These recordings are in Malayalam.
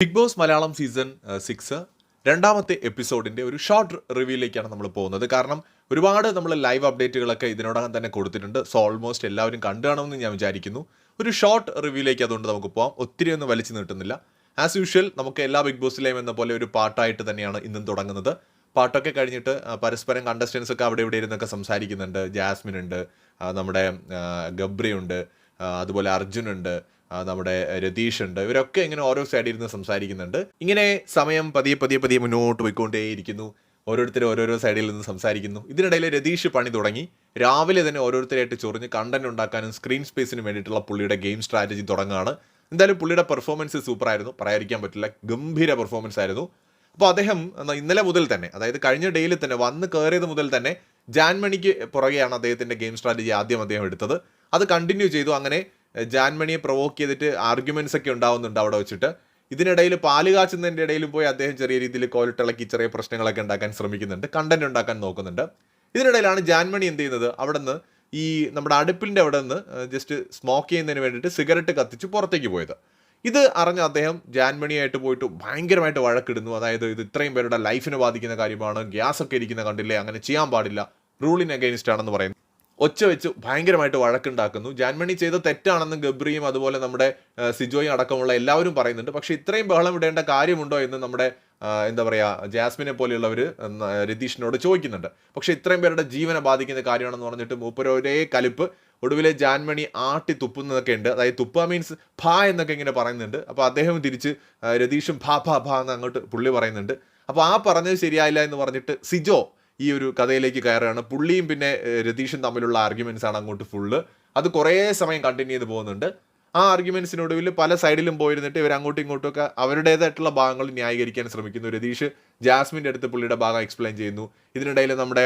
Big Boss Malayalam season six രണ്ടാമത്തെ എപ്പിസോഡിന്റെ ഒരു ഷോർട്ട് റിവ്യൂയിലേക്കാണ് നമ്മൾ പോകുന്നത്. കാരണം ഒരുപാട് നമ്മൾ ലൈവ് അപ്ഡേറ്റുകളൊക്കെ ഇതിനോടകം തന്നെ കൊടുത്തിട്ടുണ്ട്. സോ ഓൾമോസ്റ്റ് എല്ലാവരും കണ്ടു കാണുമെന്ന് ഞാൻ വിചാരിക്കുന്നു. ഒരു ഷോർട്ട് റിവ്യൂയിലേക്ക് അതുകൊണ്ട് നമുക്ക് പോകാം ഒത്തിരി ഒന്നും വലിച്ചു നീട്ടുന്നില്ല. ആസ് യൂഷ്വൽ നമുക്ക് എല്ലാ ബിഗ് ബോസിലെയും എന്ന പോലെ ഒരു പാട്ടായിട്ട് തന്നെയാണ് ഇന്നും തുടങ്ങുന്നത്. പാട്ടൊക്കെ കഴിഞ്ഞിട്ട് പരസ്പരം കണ്ടസ്റ്റൻസ് ഒക്കെ അവിടെ ഇവിടെ ഇരുന്നൊക്കെ സംസാരിക്കുന്നുണ്ട്. ജാസ്മിൻ ഉണ്ട് നമ്മുടെ ഗബ്രി ഉണ്ട് അതുപോലെ അർജുൻ ഉണ്ട് നമ്മുടെ രതീഷ് ഉണ്ട്. ഇവരൊക്കെ ഇങ്ങനെ ഓരോ സൈഡിൽ ഇരുന്ന് സംസാരിക്കുന്നുണ്ട്. ഇങ്ങനെ സമയം പതിയെ പതിയെ പതിയെ മുന്നോട്ട് പോയിക്കൊണ്ടേയിരിക്കുന്നു. ഓരോരുത്തർ ഓരോരോ സൈഡിൽ നിന്ന് സംസാരിക്കുന്നു. ഇതിനിടയിൽ രതീഷ് പണി തുടങ്ങി. രാവിലെ തന്നെ ഓരോരുത്തരായിട്ട് ചൊറിഞ്ഞ് കണ്ടന്റ് ഉണ്ടാക്കാനും സ്ക്രീൻ സ്പേസിന് വേണ്ടിയിട്ടുള്ള പുള്ളിയുടെ ഗെയിം സ്ട്രാറ്റജി തുടങ്ങുകയാണ് എന്തായാലും പുള്ളിയുടെ പെർഫോമൻസ് സൂപ്പർ ആയിരുന്നു പറയാതിരിക്കാൻ പറ്റില്ല. ഗംഭീര പെർഫോമൻസ് ആയിരുന്നു. അപ്പോൾ അദ്ദേഹം ഇന്നലെ മുതൽ തന്നെ അതായത് കഴിഞ്ഞ ഡേയിൽ തന്നെ വന്ന് കയറിയത് മുതൽ തന്നെ ജാൻമണിക്ക് പുറകെയാണ് അദ്ദേഹത്തിന്റെ ഗെയിം സ്ട്രാറ്റജി ആദ്യം അദ്ദേഹം എടുത്തത്. അത് കണ്ടിന്യൂ ചെയ്തു. അങ്ങനെ ജാൻമണിയെ പ്രൊവോക്ക് ചെയ്തിട്ട് ആർഗ്യുമെന്റ്സ് ഒക്കെ ഉണ്ടാവുന്നുണ്ട് അവിടെ വെച്ചിട്ട്. ഇതിനിടയിൽ പാൽ കാച്ചുന്നതിന്റെ ഇടയിലും പോയി അദ്ദേഹം ചെറിയ രീതിയിൽ കോലിട്ടിളക്കി ചെറിയ പ്രശ്നങ്ങളൊക്കെ ഉണ്ടാക്കാൻ ശ്രമിക്കുന്നുണ്ട് കണ്ടന്റ് ഉണ്ടാക്കാൻ നോക്കുന്നുണ്ട്. ഇതിനിടയിലാണ് ജാൻമണി എന്ത് ചെയ്യുന്നത്? അവിടെ നിന്ന് ഈ നമ്മുടെ അടുപ്പിന്റെ അവിടെ നിന്ന് ജസ്റ്റ് സ്മോക്ക് ചെയ്യുന്നതിന് വേണ്ടിയിട്ട് സിഗരറ്റ് കത്തിച്ച് പുറത്തേക്ക് പോയത്. ഇത് അറിഞ്ഞ അദ്ദേഹം ജാൻമണിയായിട്ട് പോയിട്ട് ഭയങ്കരമായിട്ട് വഴക്കിടുന്നു. അതായത് ഇത് ഇത്രയും പേരുടെ ലൈഫിനെ ബാധിക്കുന്ന കാര്യമാണ് ഗ്യാസ് ഒക്കെ ഇരിക്കുന്ന കണ്ടില്ലേ അങ്ങനെ ചെയ്യാൻ പാടില്ല റൂളിന് അഗെയിൻസ്റ്റ് ആണെന്ന് പറയുന്നു. ഒച്ച വെച്ച് ഭയങ്കരമായിട്ട് വഴക്കുണ്ടാക്കുന്നു. ജാൻമണി ചെയ്ത തെറ്റാണെന്ന് ഗബ്രിയും അതുപോലെ നമ്മുടെ സിജോയും അടക്കമുള്ള എല്ലാവരും പറയുന്നുണ്ട്. പക്ഷെ ഇത്രയും ബഹളം ഇടേണ്ട കാര്യമുണ്ടോ എന്ന് നമ്മുടെ എന്താ പറയുക ജാസ്മിനെ പോലെയുള്ളവർ രതീഷിനോട് ചോദിക്കുന്നുണ്ട്. പക്ഷെ ഇത്രയും പേരുടെ ജീവനെ ബാധിക്കുന്ന കാര്യമാണെന്ന് പറഞ്ഞിട്ട് മൂപ്പര് ഒരേ കലിപ്പ്. ഒടുവിലെ ജാൻമണി ആട്ടി തുപ്പുന്നതൊക്കെ ഉണ്ട്. അതായത് തുപ്പ മീൻസ് ഭാ എന്നൊക്കെ ഇങ്ങനെ പറയുന്നുണ്ട്. അപ്പോൾ അദ്ദേഹം തിരിച്ച് രതീഷും ഭാ ഭാ ഭാ എന്ന് അങ്ങോട്ട് പുള്ളി പറയുന്നുണ്ട്. അപ്പോൾ ആ പറഞ്ഞത് ശരിയായില്ല എന്ന് പറഞ്ഞിട്ട് സിജോ ഈ ഒരു കഥയിലേക്ക് കയറുകയാണ്. പുള്ളിയും പിന്നെ രതീഷും തമ്മിലുള്ള ആർഗ്യുമെന്റ്സ് ആണ് അങ്ങോട്ട് ഫുള്ള് അത് കുറേ സമയം കണ്ടിന്യൂ ചെയ്ത് പോകുന്നുണ്ട്. ആ ആർഗ്യുമെന്റ്സിനൊടുവിൽ പല സൈഡിലും പോയിരുന്നിട്ട് ഇവർ അങ്ങോട്ടും ഇങ്ങോട്ടും ഒക്കെ അവരുടേതായിട്ടുള്ള ഭാഗങ്ങൾ ന്യായീകരിക്കാൻ ശ്രമിക്കുന്നു. രതീഷ് ജാസ്മിന്റെ അടുത്ത് പുള്ളിയുടെ ഭാഗം എക്സ്പ്ലെയിൻ ചെയ്യുന്നു. ഇതിനിടയിൽ നമ്മുടെ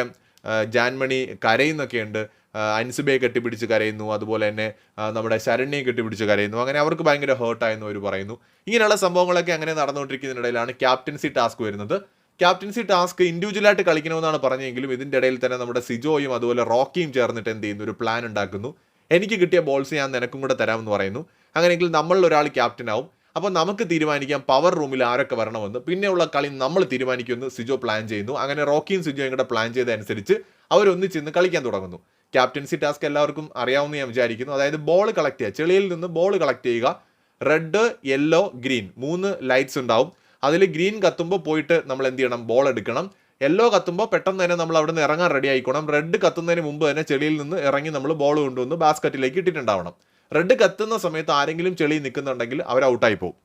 ജാൻമണി കരയുന്നൊക്കെ ഉണ്ട് ആ, അൻസുബയെ കെട്ടിപ്പിടിച്ച് കരയുന്നു. അതുപോലെ തന്നെ നമ്മുടെ ശരണ്യെ കെട്ടിപ്പിടിച്ച് കരയുന്നു. അങ്ങനെ അവർക്ക് ഭയങ്കര ഹേർട്ടായെന്ന് അവർ പറയുന്നു. ഇങ്ങനെയുള്ള സംഭവങ്ങളൊക്കെ അങ്ങനെ നടന്നുകൊണ്ടിരിക്കുന്നതിനിടയിലാണ് ക്യാപ്റ്റൻസി ടാസ്ക് വരുന്നത്. ക്യാപ്റ്റൻസി ടാസ്ക് ഇൻഡിവിജ്വലായിട്ട് കളിക്കണമെന്നാണ് പറഞ്ഞെങ്കിലും ഇതിന്റെ ഇടയിൽ തന്നെ നമ്മുടെ സിജോയും അതുപോലെ റോക്കിയും ചേർന്നിട്ട് എന്ത് ചെയ്യുന്നു? ഒരു പ്ലാൻ ഉണ്ടാക്കുന്നു. എനിക്ക് കിട്ടിയ ബോൾസ് ഞാൻ നിനക്കും കൂടെ തരാമെന്ന് പറയുന്നു. അങ്ങനെയെങ്കിൽ നമ്മളിൽ ഒരാൾ ക്യാപ്റ്റൻ ആവും. അപ്പോൾ നമുക്ക് തീരുമാനിക്കാം പവർ റൂമിൽ ആരൊക്കെ വരണമെന്ന്. പിന്നെയുള്ള കളി നമ്മൾ തീരുമാനിക്കുമെന്ന് സിജോ പ്ലാൻ ചെയ്യുന്നു. അങ്ങനെ റോക്കിയും സിജോയും കൂടെ പ്ലാൻ ചെയ്തതനുസരിച്ച് അവരൊന്നിച്ചിന്ന് കളിക്കാൻ തുടങ്ങുന്നു. ക്യാപ്റ്റൻസി ടാസ്ക് എല്ലാവർക്കും അറിയാവുന്ന ഞാൻ വിചാരിക്കുന്നു. അതായത് ബോൾ കളക്ട് ചെയ്യുക. ചെളിയിൽ നിന്ന് ബോൾ കളക്ട് ചെയ്യുക. റെഡ് യെല്ലോ ഗ്രീൻ മൂന്ന് ലൈറ്റ്സ് ഉണ്ടാവും. അതിൽ ഗ്രീൻ കത്തുമ്പോൾ പോയിട്ട് നമ്മൾ എന്ത് ചെയ്യണം? ബോൾ എടുക്കണം. യെല്ലോ കത്തുമ്പോൾ പെട്ടെന്ന് തന്നെ നമ്മൾ അവിടെ നിന്ന് ഇറങ്ങാൻ റെഡി ആയിക്കോണം. റെഡ് കത്തുന്നതിന് മുമ്പ് തന്നെ ചെളിയിൽ നിന്ന് ഇറങ്ങി നമ്മൾ ബോൾ കൊണ്ടുവന്ന് ബാസ്ക്കറ്റിലേക്ക് ഇട്ടിട്ടുണ്ടാവണം. റെഡ് കത്തുന്ന സമയത്ത് ആരെങ്കിലും ചെളി നിൽക്കുന്നുണ്ടെങ്കിൽ അവർ ഔട്ടായി പോകും.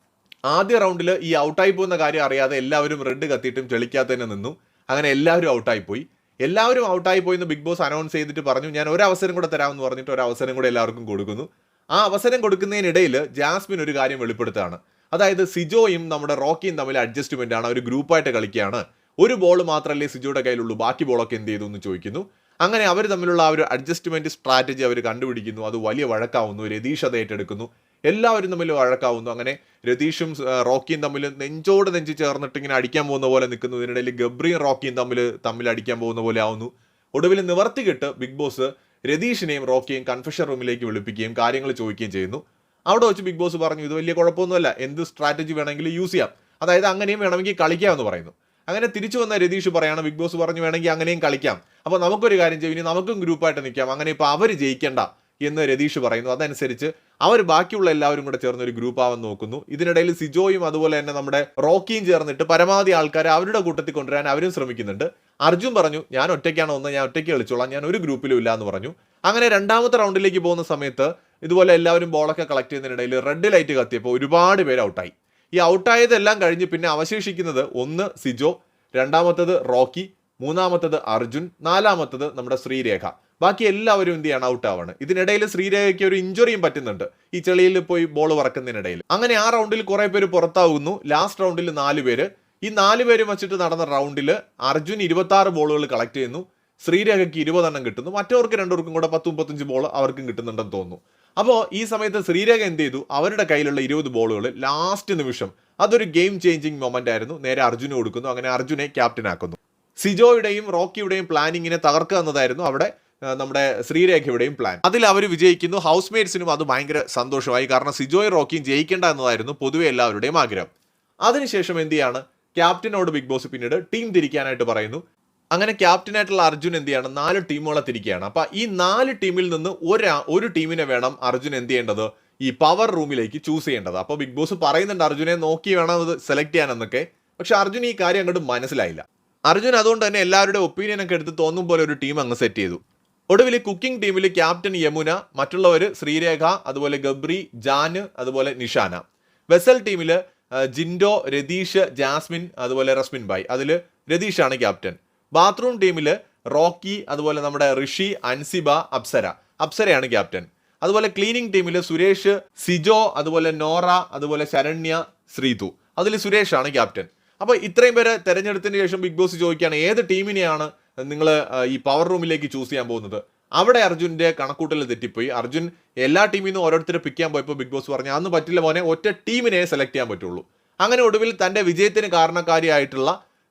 ആദ്യ റൗണ്ടിൽ ഈ ഔട്ടായി പോകുന്ന കാര്യം അറിയാതെ എല്ലാവരും റെഡ് കത്തിയിട്ടും ചെളിക്കാത്ത തന്നെ നിന്നു. അങ്ങനെ എല്ലാവരും ഔട്ടായി പോയി. എല്ലാവരും ഔട്ടായി പോയി എന്ന് ബിഗ് ബോസ് അനൗൺസ് ചെയ്തിട്ട് പറഞ്ഞു ഞാൻ ഒരു അവസരം കൂടെ തരാമെന്ന് പറഞ്ഞിട്ട് ഒരു അവസരം കൂടെ എല്ലാവർക്കും കൊടുക്കുന്നു. ആ അവസരം കൊടുക്കുന്നതിനിടയിൽ ജാസ്മിൻ ഒരു കാര്യം വെളിപ്പെടുത്താണ് അതായത് സിജോയും നമ്മുടെ റോക്കിയും തമ്മിൽ അഡ്ജസ്റ്റ്മെന്റ് ആണ്. ഒരു ഗ്രൂപ്പായിട്ട് കളിക്കുകയാണ്. ഒരു ബോൾ മാത്രമല്ലേ സിജോയുടെ കയ്യിലുള്ളൂ. ബാക്കി ബോളൊക്കെ എന്ത് ചെയ്തു എന്ന് ചോദിക്കുന്നു. അങ്ങനെ അവർ തമ്മിലുള്ള ആ ഒരു അഡ്ജസ്റ്റ്മെന്റ് സ്ട്രാറ്റജി അവർ കണ്ടുപിടിക്കുന്നു. അത് വലിയ വഴക്കാവുന്നു. രതീഷ് അത് ഏറ്റെടുക്കുന്നു. എല്ലാവരും തമ്മിൽ വഴക്കാവുന്നു. അങ്ങനെ രതീഷും റോക്കിയും തമ്മിൽ നെഞ്ചോട് നെഞ്ച് ചേർന്നിട്ട് ഇങ്ങനെ അടിക്കാൻ പോകുന്ന പോലെ നിൽക്കുന്നു. ഇതിനിടയിൽ ഗബ്രിയും റോക്കിയും തമ്മിൽ തമ്മിൽ അടിക്കാൻ പോകുന്ന പോലെ ആവുന്നു. ഒടുവിൽ നിവർത്തി കിട്ട് ബിഗ് ബോസ് രതീഷിനെയും റോക്കിയെയും കൺഫെഷൻ റൂമിലേക്ക് വിളിപ്പിക്കുകയും കാര്യങ്ങൾ ചോദിക്കുകയും ചെയ്യുന്നു. അവിടെ വെച്ച് ബിഗ് ബോസ് പറഞ്ഞു ഇത് വലിയ കുഴപ്പമൊന്നുമല്ല. എന്ത് സ്ട്രാറ്റജി വേണമെങ്കിലും യൂസ് ചെയ്യാം. അതായത് അങ്ങനെയും വേണമെങ്കിൽ കളിക്കാമെന്ന് പറയുന്നു. അങ്ങനെ തിരിച്ചു വന്ന രതീഷ് പറയാണ് ബിഗ് ബോസ് പറഞ്ഞു വേണമെങ്കിൽ അങ്ങനെയും കളിക്കാം. അപ്പോൾ നമുക്കൊരു കാര്യം ചെയ്യും ഇനി നമുക്കും ഗ്രൂപ്പായിട്ട് നിൽക്കാം. അങ്ങനെ ഇപ്പോൾ അവർ ജയിക്കേണ്ട എന്ന് രതീഷ് പറയുന്നു. അതനുസരിച്ച് അവർ ബാക്കിയുള്ള എല്ലാവരും കൂടെ ചേർന്ന് ഒരു ഗ്രൂപ്പ് ആവാൻ നോക്കുന്നു. ഇതിനിടയിൽ സിജോയും അതുപോലെ തന്നെ നമ്മുടെ റോക്കിയും ചേർന്നിട്ട് പരമാവധി ആൾക്കാരെ അവരുടെ കൂട്ടത്തിൽ കൊണ്ടുവരാൻ അവരും ശ്രമിക്കുന്നുണ്ട്. അർജുൻ പറഞ്ഞു ഞാൻ ഒറ്റയ്ക്കാണ് ഒന്ന് ഞാൻ ഒറ്റയ്ക്ക് കളിച്ചോളാം. ഞാൻ ഒരു ഗ്രൂപ്പിലും ഇല്ല എന്ന് പറഞ്ഞു. അങ്ങനെ രണ്ടാമത്തെ റൗണ്ടിലേക്ക് പോകുന്ന സമയത്ത് ഇതുപോലെ എല്ലാവരും ബോളൊക്കെ കളക്ട് ചെയ്യുന്നതിനിടയിൽ റെഡ് ലൈറ്റ് കത്തിയപ്പോൾ ഒരുപാട് പേര് ഔട്ടായി ഈ ഔട്ടായതെല്ലാം കഴിഞ്ഞ് പിന്നെ അവശേഷിക്കുന്നത് ഒന്ന് സിജോ രണ്ടാമത്തത് റോക്കി മൂന്നാമത്തത് അർജുൻ നാലാമത്തത് നമ്മുടെ ശ്രീരേഖ. ബാക്കി എല്ലാവരും എന്ത് ചെയ്യണം? ഔട്ട് ആവാണ്. ഇതിനിടയിൽ ശ്രീരേഖയ്ക്ക് ഒരു ഇഞ്ചുറിയും പറ്റുന്നുണ്ട്. ഈ ചെളിയിൽ പോയി ബോൾ വറക്കുന്നതിനിടയിൽ. അങ്ങനെ ആ റൗണ്ടിൽ കുറെ പേര് പുറത്താവുന്നു. ലാസ്റ്റ് റൗണ്ടിൽ നാല് പേര്. ഈ നാല് പേരും വെച്ചിട്ട് നടന്ന റൗണ്ടിൽ അർജുൻ ഇരുപത്തി ബോളുകൾ കളക്ട് ചെയ്യുന്നു. ശ്രീരേഖയ്ക്ക് ഇരുപതെണ്ണം കിട്ടുന്നു. മറ്റവർക്ക് രണ്ടുപേർക്കും കൂടെ പത്ത് മുപ്പത്തഞ്ച് ബോൾ അവർക്കും കിട്ടുന്നുണ്ടെന്ന് തോന്നുന്നു. അപ്പോൾ ഈ സമയത്ത് ശ്രീരേഖ എന്ത് ചെയ്തു? അവരുടെ കയ്യിലുള്ള ഇരുപത് ബോളുകൾ ലാസ്റ്റ് നിമിഷം അതൊരു ഗെയിം ചേഞ്ചിങ് മൊമെന്റ് ആയിരുന്നു. നേരെ അർജുന് കൊടുക്കുന്നു അങ്ങനെ അർജുനെ ക്യാപ്റ്റൻ ആക്കുന്നു. സിജോയുടെയും റോക്കിയുടെയും പ്ലാനിങ്ങിനെ തകർക്കുക എന്നതായിരുന്നു അവിടെ നമ്മുടെ ശ്രീരേഖയുടെയും പ്ലാൻ അതിൽ അവർ വിജയിക്കുന്നു. ഹൗസ് മേറ്റ്സിനും അത് ഭയങ്കര സന്തോഷമായി. കാരണം സിജോയും റോക്കിയും ജയിക്കേണ്ട എന്നതായിരുന്നു പൊതുവെ എല്ലാവരുടെയും ആഗ്രഹം. അതിനുശേഷം എന്ത് ചെയ്യാണ്? ക്യാപ്റ്റനോട് ബിഗ് ബോസ് പിന്നീട് ടീം തിരിക്കാനായിട്ട് പറയുന്നു. അങ്ങനെ ക്യാപ്റ്റനായിട്ടുള്ള അർജുൻ എന്ത് ചെയ്യണം? നാല് ടീമുകളെ തിരിക്കുകയാണ്. അപ്പം ഈ നാല് ടീമിൽ നിന്ന് ഒരാ ഒരു ടീമിനെ വേണം അർജുൻ എന്ത് ചെയ്യേണ്ടത്? ഈ പവർ റൂമിലേക്ക് ചൂസ് ചെയ്യേണ്ടത്. അപ്പോൾ ബിഗ് ബോസ് പറയുന്നുണ്ട് അർജുനെ നോക്കി വേണം അത് സെലക്ട് ചെയ്യാനെന്നൊക്കെ. പക്ഷെ അർജുൻ ഈ കാര്യം അങ്ങോട്ട് മനസ്സിലായില്ല. അർജുൻ അതുകൊണ്ട് തന്നെ എല്ലാവരുടെ ഒപ്പീനിയൻ ഒക്കെ എടുത്ത് തോന്നും പോലെ ഒരു ടീം അങ്ങ് സെറ്റ് ചെയ്തു. ഒടുവിൽ കുക്കിംഗ് ടീമിൽ ക്യാപ്റ്റൻ യമുന മറ്റുള്ളവർ ശ്രീരേഖ അതുപോലെ ഗബ്രി ജാന് അതുപോലെ നിഷാന. വെസൽ ടീമിൽ ജിൻഡോ രതീഷ് ജാസ്മിൻ അതുപോലെ റസ്മിൻ ബായ് അതിൽ രതീഷാണ് ക്യാപ്റ്റൻ ബാത്റൂം ടീമിൽ റോക്കി അതുപോലെ നമ്മുടെ ഋഷി അൻസിബ അപ്സര. അപ്സരയാണ് ക്യാപ്റ്റൻ. അതുപോലെ ക്ലീനിങ് ടീമിൽ സുരേഷ് സിജോ അതുപോലെ നോറ അതുപോലെ ശരണ്യ ശ്രീതു. അതിൽ സുരേഷാണ് ക്യാപ്റ്റൻ. അപ്പോൾ ഇത്രയും പേരെ തെരഞ്ഞെടുത്തതിന് ശേഷം ബിഗ് ബോസ് ചോദിക്കുകയാണ് ഏത് ടീമിനെയാണ് നിങ്ങൾ ഈ പവർ റൂമിലേക്ക് ചൂസ് ചെയ്യാൻ പോകുന്നത്? അവിടെ അർജുന്റെ കണക്കൂട്ടൽ തെറ്റിപ്പോയി. അർജുൻ എല്ലാ ടീമിൽ നിന്നും ഓരോരുത്തരെ പിക്ക് ചെയ്യാൻ പോയപ്പോൾ ബിഗ് ബോസ് പറഞ്ഞു അന്ന് പറ്റില്ല മോനെ ഒറ്റ ടീമിനെ സെലക്ട് ചെയ്യാൻ പറ്റുള്ളൂ. അങ്ങനെ ഒടുവിൽ തന്റെ വിജയത്തിന് കാരണക്കാരിയായിട്ടുള്ള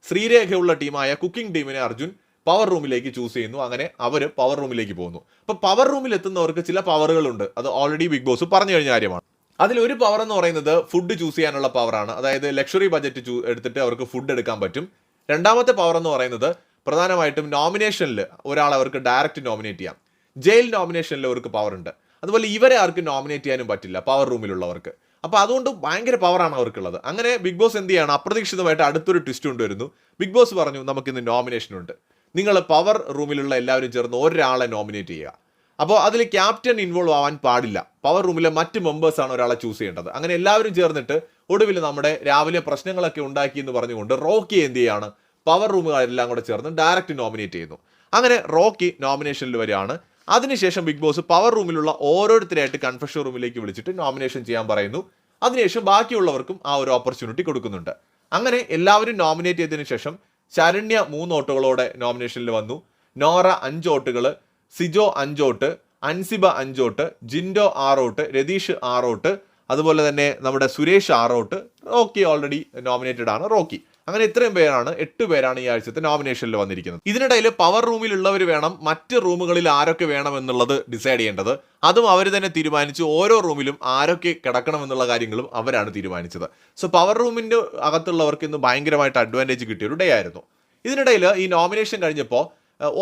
ശ്രീരേഖയുള്ള ടീമായ കുക്കിംഗ് ടീമിനെ അർജുൻ പവർ റൂമിലേക്ക് ചൂസ് ചെയ്യുന്നു. അങ്ങനെ അവർ പവർ റൂമിലേക്ക് പോകുന്നു. അപ്പോൾ പവർ റൂമിൽ എത്തുന്നവർക്ക് ചില പവറുകളുണ്ട് അത് ഓൾറെഡി ബിഗ് ബോസ് പറഞ്ഞു കഴിഞ്ഞ കാര്യമാണ്. അതിൽ ഒരു പവർ എന്ന് പറയുന്നത് ഫുഡ് ചൂസ് ചെയ്യാനുള്ള പവറാണ് അതായത് ലക്ഷറി ബജറ്റ് എടുത്തിട്ട് അവർക്ക് ഫുഡ് എടുക്കാൻ പറ്റും. രണ്ടാമത്തെ പവർ എന്ന് പറയുന്നത് പ്രധാനമായിട്ടും നോമിനേഷനിൽ ഒരാളെ അവർക്ക് ഡയറക്റ്റ് നോമിനേറ്റ് ചെയ്യാം. ജയിൽ നോമിനേഷനിൽ അവർക്ക് പവർ ഉണ്ട്. അതുപോലെ ഇവരെ ആർക്കും നോമിനേറ്റ് ചെയ്യാനും പറ്റില്ല പവർ റൂമിലുള്ളവർക്ക് അപ്പോൾ അതുകൊണ്ട് ഭയങ്കര പവറാണ് അവർക്കുള്ളത്. അങ്ങനെ ബിഗ് ബോസ് എന്ത് ചെയ്യണം? അപ്രതീക്ഷിതമായിട്ട് അടുത്തൊരു ട്വിസ്റ്റ് കൊണ്ടുവരുന്നു. ബിഗ് ബോസ് പറഞ്ഞു നമുക്കിന്ന് നോമിനേഷൻ ഉണ്ട്. നിങ്ങൾ പവർ റൂമിലുള്ള എല്ലാവരും ചേർന്ന് ഒരാളെ നോമിനേറ്റ് ചെയ്യുക. അപ്പോൾ അതിൽ ക്യാപ്റ്റൻ ഇൻവോൾവ് ആവാൻ പാടില്ല. പവർ റൂമിലെ മറ്റ് മെമ്പേഴ്സാണ് ഒരാളെ ചൂസ് ചെയ്യേണ്ടത്. അങ്ങനെ എല്ലാവരും ചേർന്നിട്ട് ഒടുവിൽ നമ്മുടെ രാവിലെ പ്രശ്നങ്ങളൊക്കെ ഉണ്ടാക്കി എന്ന് പറഞ്ഞുകൊണ്ട് റോക്കി എന്ത് ചെയ്യാണ്? പവർ റൂമുകാരെല്ലാം കൂടെ ചേർന്ന് ഡയറക്റ്റ് നോമിനേറ്റ് ചെയ്യുന്നു. അങ്ങനെ റോക്കി നോമിനേഷനിൽ വരികയാണ്. അതിനുശേഷം ബിഗ് ബോസ് പവർ റൂമിലുള്ള ഓരോരുത്തരെയായിട്ട് കൺഫെഷൻ റൂമിലേക്ക് വിളിച്ചിട്ട് നോമിനേഷൻ ചെയ്യാൻ പറയുന്നു. അതിനുശേഷം ബാക്കിയുള്ളവർക്കും ആ ഒരു ഓപ്പർച്യൂണിറ്റി കൊടുക്കുന്നുണ്ട്. അങ്ങനെ എല്ലാവരും നോമിനേറ്റ് ചെയ്തതിനു ശേഷം ശരണ്യ മൂന്ന് വോട്ടുകളോടെ നോമിനേഷനിൽ വന്നു. നോറ അഞ്ച് വോട്ടുകൾ സിജോ അഞ്ചോട്ട് അൻസിബ അഞ്ചോട്ട് ജിൻഡോ ആറോട്ട് രതീഷ് ആറോട്ട് അതുപോലെ തന്നെ നമ്മുടെ Suresh Arott Rocky already nominated ആണ്. റോക്കി. അങ്ങനെ ഇത്രയും പേരാണ് എട്ട് പേരാണ് ഈ ആഴ്ചത്തെ നോമിനേഷനിൽ വന്നിരിക്കുന്നത്. ഇതിനിടയിൽ പവർ റൂമിൽ റൂമിലുള്ളവർ വേണം മറ്റ് റൂമുകളിൽ ആരൊക്കെ വേണം എന്നുള്ളത് ഡിസൈഡ് ചെയ്യേണ്ടത്. അതും അവർ തന്നെ തീരുമാനിച്ച് ഓരോ റൂമിലും ആരൊക്കെ കിടക്കണം എന്നുള്ള കാര്യങ്ങളും അവരാണ് തീരുമാനിച്ചത്. സോ പവർ റൂമിന്റെ അകത്തുള്ളവർക്ക് ഇന്ന് ഭയങ്കരമായിട്ട് അഡ്വാന്റേജ് കിട്ടിയ ഒരു ഡേ ആയിരുന്നു. ഇതിനിടയിൽ ഈ നോമിനേഷൻ കഴിഞ്ഞപ്പോൾ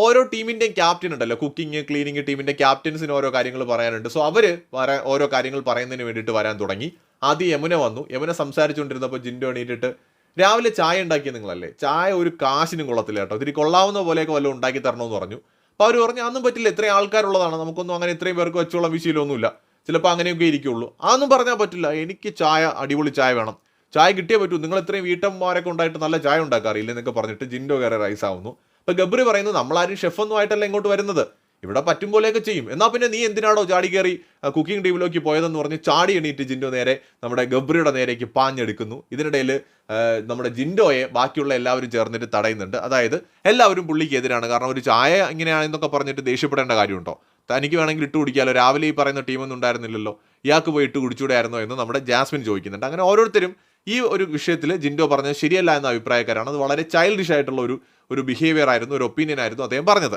ഓരോ ടീമിന്റെയും ക്യാപ്റ്റൻ ഉണ്ടല്ലോ. കുക്കിംഗ് ക്ലീനിങ് ടീമിന്റെ ക്യാപ്റ്റൻസിന് ഓരോ കാര്യങ്ങൾ പറയാനുണ്ട്. സോ അവർ ഓരോ കാര്യങ്ങൾ പറയുന്നതിന് വേണ്ടിയിട്ട് വരാൻ തുടങ്ങി. ആദ്യം യമുന വന്നു. യമുന സംസാരിച്ചുകൊണ്ടിരുന്നപ്പോൾ ജിൻഡോ എണീറ്റിട്ട് രാവിലെ ചായ ഉണ്ടാക്കിയ നിങ്ങളല്ലേ? ചായ ഒരു കാശിനും കൊള്ളത്തില്ല കേട്ടോ. ഇതിരി കൊള്ളാവുന്ന പോലെയൊക്കെ വല്ലതും ഉണ്ടാക്കി തരണമെന്ന് പറഞ്ഞു. അപ്പോൾ അവർ പറഞ്ഞു അന്നും പറ്റില്ല. ഇത്രയും ആൾക്കാരുള്ളതാണ്. നമുക്കൊന്നും അങ്ങനെ ഇത്രയും പേർക്ക് വെച്ചോളം വിശീലമൊന്നുമില്ല ചിലപ്പോൾ അങ്ങനെയൊക്കെ ഇരിക്കുള്ളൂ. അതൊന്നും പറഞ്ഞാൽ പറ്റില്ല. എനിക്ക് ചായ അടിപൊളി ചായ വേണം. ചായ കിട്ടിയേ പറ്റൂ. നിങ്ങൾ ഇത്രയും വീട്ടമ്മമാരൊക്കെ ഉണ്ടായിട്ട് നല്ല ചായ ഉണ്ടാക്കാറില്ല? എന്നൊക്കെ പറഞ്ഞിട്ട് ജിൻഡോ കയറി റൈസ് ആവുന്നു. അപ്പോൾ ഗബ്രി പറയുന്നത് നമ്മളാരും ഷെഫൊന്നും ആയിട്ടല്ല ഇങ്ങോട്ട് വരുന്നത്. ഇവിടെ പറ്റും പോലെയൊക്കെ ചെയ്യും. എന്നാൽ പിന്നെ നീ എന്തിനാണോ ചാടി കയറി കുക്കിംഗ് ടീമിലേക്ക് പോയതെന്ന് പറഞ്ഞ് ചാടി എണീറ്റ് ജിൻഡോ നേരെ നമ്മുടെ ഗബ്രിയുടെ നേരേക്ക് പാഞ്ഞെടുക്കുന്നു. ഇതിനിടയിൽ നമ്മുടെ ജിൻഡോയെ ബാക്കിയുള്ള എല്ലാവരും ചേർന്നിട്ട് തടയുന്നുണ്ട്. അതായത് എല്ലാവരും പുള്ളിക്ക് എതിരാണ് കാരണം ഒരു ചായ ഇങ്ങനെയാണെന്നൊക്കെ പറഞ്ഞിട്ട് ദേഷ്യപ്പെടേണ്ട കാര്യമുണ്ടോ? തനിക്ക് വേണമെങ്കിൽ ഇട്ട് കുടിക്കാമല്ലോ രാവിലെ ഈ പറയുന്ന ടീമൊന്നും ഉണ്ടായിരുന്നില്ലല്ലോ. ഇയാൾക്ക് പോയി ഇട്ട് കുടിച്ചുകൂടായിരുന്നോ എന്ന് നമ്മുടെ ജാസ്മിൻ ചോദിക്കുന്നുണ്ട്. അങ്ങനെ ഓരോരുത്തരും ഈ ഒരു വിഷയത്തിൽ ജിൻഡോ പറഞ്ഞത് ശരിയല്ല എന്ന അഭിപ്രായക്കാരാണ്. അത് വളരെ ചൈൽഡിഷ് ആയിട്ടുള്ള ഒരു ഒരു ബിഹേവിയർ ആയിരുന്നു ഒരു ഒപ്പീനിയൻ ആയിരുന്നു അദ്ദേഹം പറഞ്ഞത്.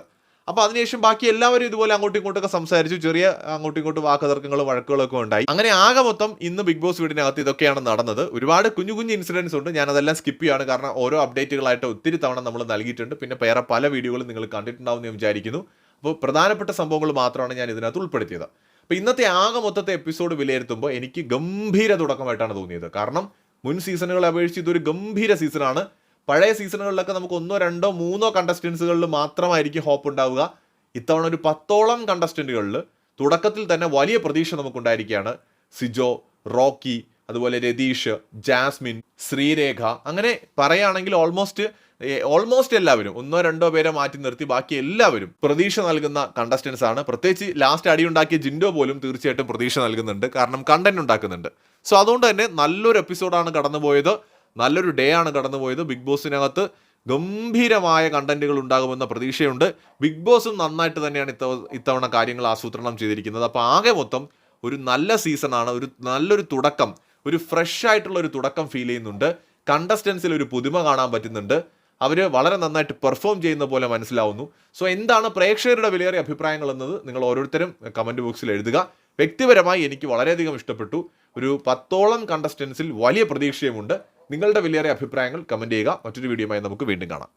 അപ്പോൾ അതിനുശേഷം ബാക്കി എല്ലാവരും ഇതുപോലെ അങ്ങോട്ടും ഇങ്ങോട്ടൊക്കെ സംസാരിച്ചു. ചെറിയ അങ്ങോട്ടും ഇങ്ങോട്ടും വാക്കുതർക്കങ്ങളും വഴക്കുകളൊക്കെ ഉണ്ടായി. അങ്ങനെ ആകെ മൊത്തം ഇന്ന് ബിഗ് ബോസ് വീടിനകത്ത് ഇതൊക്കെയാണ് നടന്നത്. ഒരുപാട് കുഞ്ഞു കുഞ്ഞു ഇൻസിഡൻസ് ഉണ്ട്. ഞാൻ അതെല്ലാം സ്കിപ്പ് ചെയ്യാണ് കാരണം ഓരോ അപ്ഡേറ്റുകളായിട്ട് ഒത്തിരി തവണ നമ്മൾ നൽകിയിട്ടുണ്ട്. പിന്നെ വേറെ പല വീഡിയോകളും നിങ്ങൾ കണ്ടിട്ടുണ്ടാവും എന്ന് വിചാരിക്കുന്നു. അപ്പോൾ പ്രധാനപ്പെട്ട സംഭവങ്ങൾ മാത്രമാണ് ഞാൻ ഇതിനകത്ത് ഉൾപ്പെടുത്തിയത്. അപ്പോൾ ഇന്നത്തെ ആകെ മൊത്തത്തെ എപ്പിസോഡ് വിലയിരുത്തുമ്പോൾ എനിക്ക് ഗംഭീര തുടക്കമായിട്ടാണ് തോന്നിയത്. കാരണം മുൻ സീസണുകളെ അപേക്ഷിച്ച് ഇതൊരു ഗംഭീര സീസണാണ് പഴയ സീസണുകളിലൊക്കെ നമുക്ക് ഒന്നോ രണ്ടോ മൂന്നോ കണ്ടസ്റ്റൻസുകളിൽ മാത്രമായിരിക്കും ഹോപ്പ് ഉണ്ടാവുക. ഇത്തവണ ഒരു പത്തോളം കണ്ടസ്റ്റന്റുകളിൽ തുടക്കത്തിൽ തന്നെ വലിയ പ്രതീക്ഷ നമുക്കുണ്ടായിരിക്കുകയാണ്. സിജോ റോക്കി അതുപോലെ രതീഷ് ജാസ്മിൻ ശ്രീരേഖ. അങ്ങനെ പറയുകയാണെങ്കിൽ ഓൾമോസ്റ്റ് ഓൾമോസ്റ്റ് എല്ലാവരും ഒന്നോ രണ്ടോ പേരെ മാറ്റി നിർത്തി ബാക്കി എല്ലാവരും പ്രതീക്ഷ നൽകുന്ന കണ്ടസ്റ്റൻസ് ആണ്. പ്രത്യേകിച്ച് ലാസ്റ്റ് അടിയുണ്ടാക്കിയ ജിൻഡോ പോലും തീർച്ചയായിട്ടും പ്രതീക്ഷ നൽകുന്നുണ്ട്. കാരണം കണ്ടന്റ് ഉണ്ടാക്കുന്നുണ്ട്. സോ അതുകൊണ്ട് തന്നെ നല്ലൊരു എപ്പിസോഡാണ് കടന്നുപോയത്. നല്ലൊരു ഡേ ആണ് കടന്നുപോയത്. ബിഗ് ബോസിനകത്ത് ഗംഭീരമായ കണ്ടന്റുകൾ ഉണ്ടാകുമെന്ന പ്രതീക്ഷയുണ്ട്. ബിഗ് ബോസും നന്നായിട്ട് തന്നെയാണ് ഇത്തവ ഇത്തവണ കാര്യങ്ങൾ ആസൂത്രണം ചെയ്തിരിക്കുന്നത്. അപ്പോൾ ആകെ മൊത്തം ഒരു നല്ല സീസണാണ് ഒരു നല്ലൊരു തുടക്കം ഒരു ഫ്രഷ് ആയിട്ടുള്ള ഒരു തുടക്കം ഫീൽ ചെയ്യുന്നുണ്ട്. കണ്ടസ്റ്റൻസിൽ ഒരു പുതുമ കാണാൻ പറ്റുന്നുണ്ട്. അവർ വളരെ നന്നായിട്ട് പെർഫോം ചെയ്യുന്ന പോലെ മനസ്സിലാവുന്നു. സോ എന്താണ് പ്രേക്ഷകരുടെ വിലയേറിയ അഭിപ്രായങ്ങൾ എന്നത് നിങ്ങൾ ഓരോരുത്തരും കമന്റ് ബോക്സിൽ എഴുതുക. വ്യക്തിപരമായി എനിക്ക് വളരെയധികം ഇഷ്ടപ്പെട്ടു. ഒരു പത്തോളം കണ്ടസ്റ്റൻസിൽ വലിയ പ്രതീക്ഷയുമുണ്ട്. നിങ്ങളുടെ വിലയേറെ അഭിപ്രായങ്ങൾ കമന്റ് ചെയ്യുക. മറ്റൊരു വീഡിയോയുമായി നമുക്ക് വീണ്ടും കാണാം.